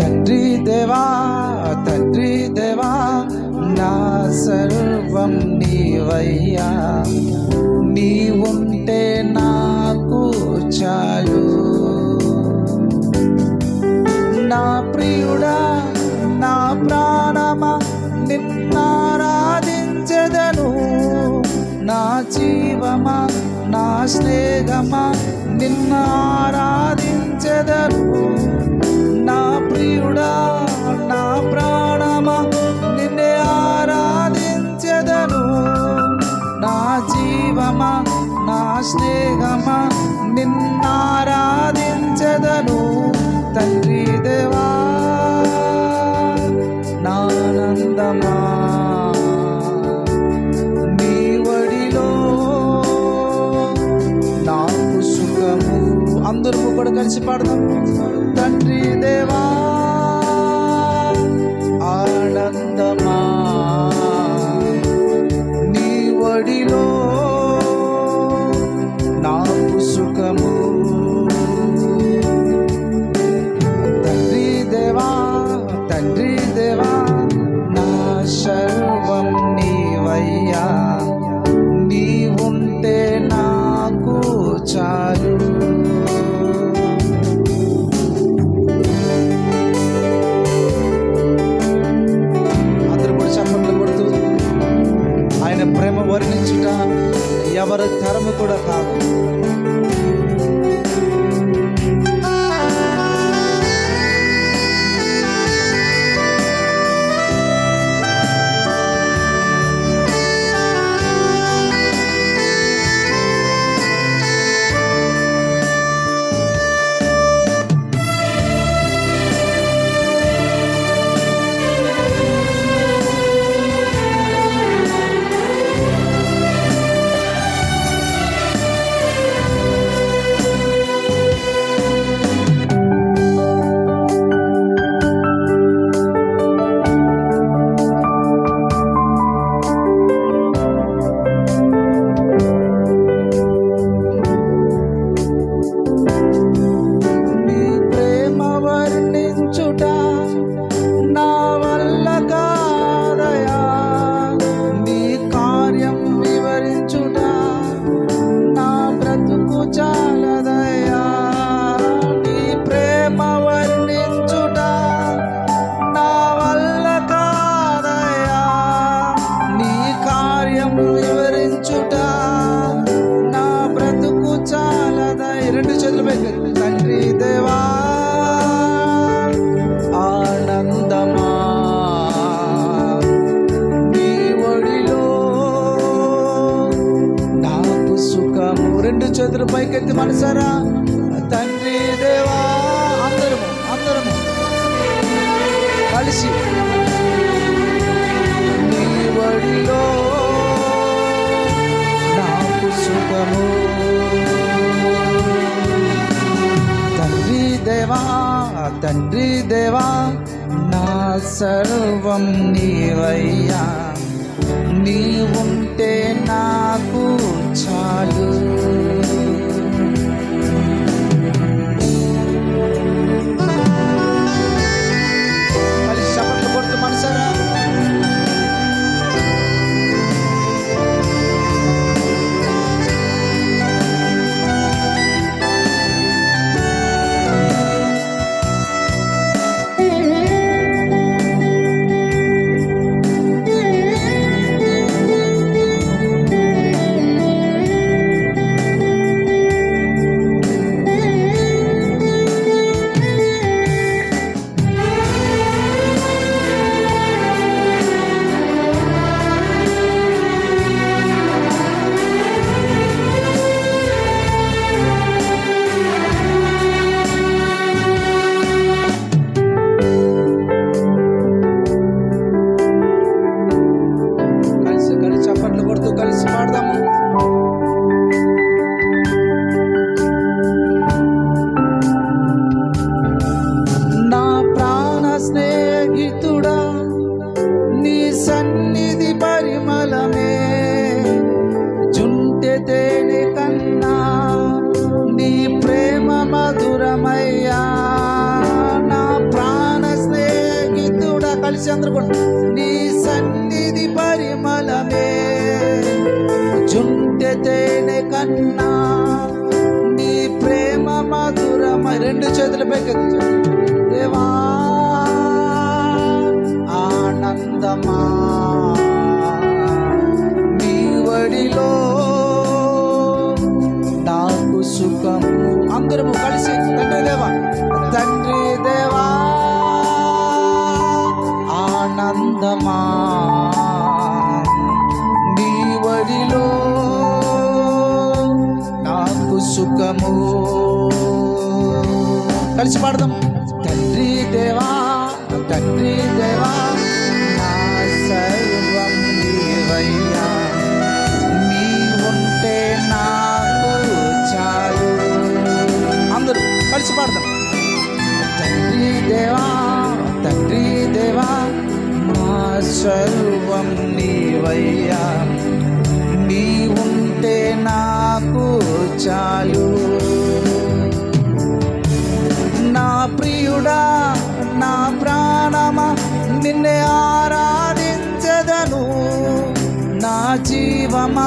తండ్రి దేవా తండ్రి దేవా నా సర్వం నీవయ్యా. నీ ఉంటే నాకు చాలు. నా ప్రియుడా నా ప్రాణమా నిన్నారాధించదను నా జీవమా నా స్నేహమా నిన్నారాధించదను నా ప్రియుడా నా ప్రాణమా నిన్నే ఆరాధించెదను. నా జీవమా నా స్నేహమా నిన్నారాధించెదను తండ్రి దేవా నానందమా. కూడా కాదు సర్వం నీవయ్యా. నీ కలిసి నీ సన్నిధి పరిమళమే. చుంటె తేనె కన్నా నీ ప్రేమ మధురమ. రెండు చేతుల పైకెత్తు దేవా ఆనందమా. నీ వడిలో నాకు సుఖము. అందరము కలిసి కలిసి పాడదాం. తండ్రి దేవా తండ్రి దేవా నా సర్వం నీవయ్యా. నీ ఉంటే నాకు చాలు. అందరూ కలిసి పాడదాం. తండ్రి దేవా తండ్రి దేవా నా సర్వం నీవయ్యా. నీ ఉంటే నాకు చాలు. జీవమా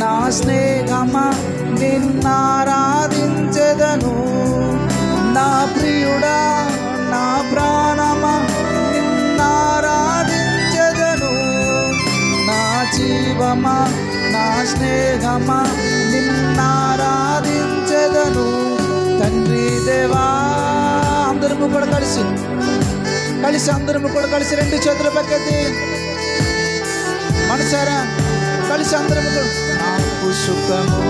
నా స్నేహమా? నిన్నారాధించదను నా ప్రియుడా నా ప్రాణమా? నిన్నారాధించదను నా జీవమా? నా స్నేహమా? నిన్నారాధించదను తండ్రి దేవా అందరము కూడా కలిసి కలిసి అందరము కూడా కలిసి రెండు చేతుల పక్కది మనసారా? కలిసి అందరం నాకు సుఖము.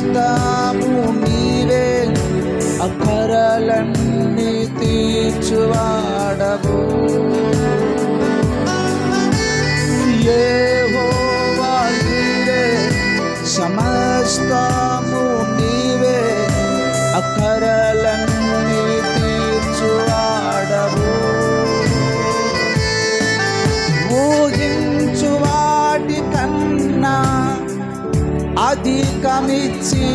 సమస్తము నీవే అక్కరలన్నీ తీర్చువాడవు యెహోవా సమస్తము నీవే. అక్కరలన్నీ తీర్చువాడవు ఊహించు వాటి కన్నా అధికమిచ్చి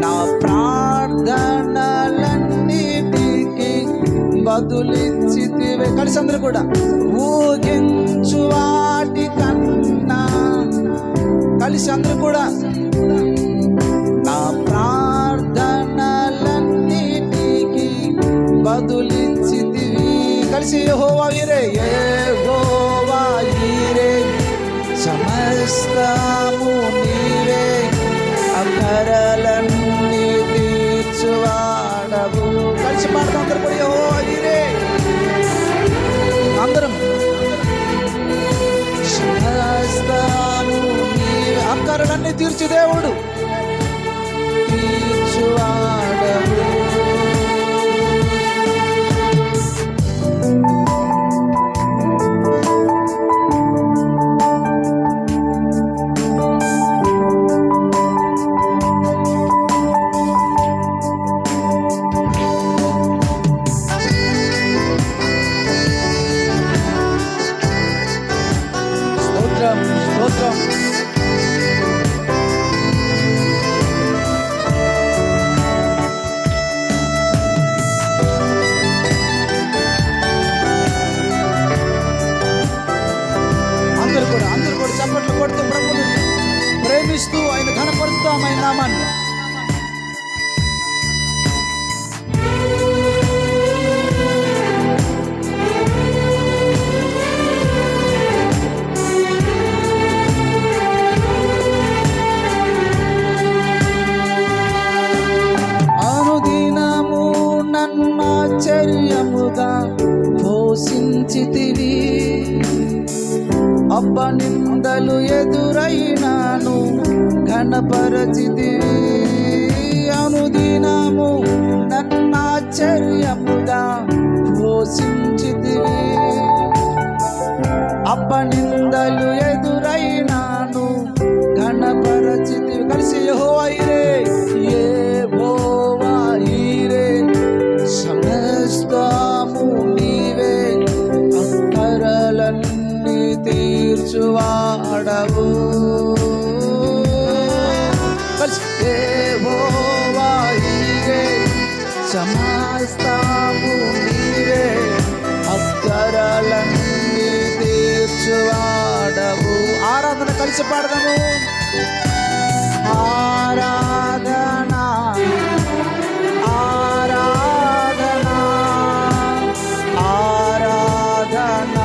నా ప్రార్థనలన్నిటికి బదులిచ్చితివే. కలిసి అందరూ కూడా ఊగించు వాటి కన్నా. కలిసి అందరూ కూడా నా ప్రార్థనలన్నిటికి బదులిచ్చితివి. కలిసి యెహోవా వీరే. తీర్చు దేవుడు. నామాన్ని ఆశ్చర్యముగా పోషించితివి అబ్బ నిందలు ఎదురై ఘనపరచితివి అనుదినము నన్నాచర్యముగా పోషించితివి అబ్బ కలిసి పాడదాము. ఆరాధన ఆరాధన ఆరాధన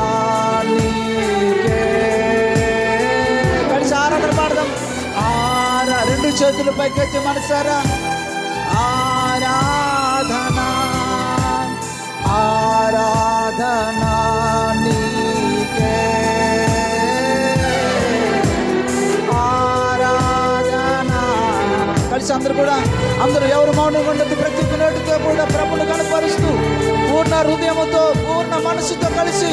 కలిసి ఆరాధన పాడదాం. ఆరా రెండు చేతులు పైకెత్తి మనసారా. అందరూ కూడా అందరూ ఎవరు మౌనంగా ఉండదు ప్రతి నోటితో కూడా ప్రభుని కనపరుస్తూ పూర్ణ హృదయముతో పూర్ణ మనసుతో కలిసి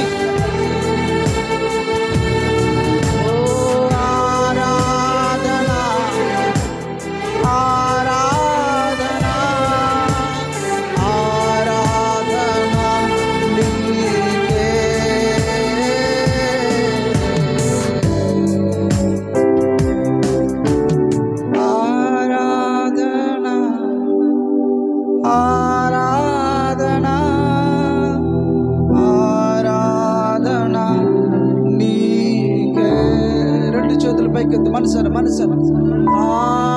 చేతులు పైకెత్తి మనసారా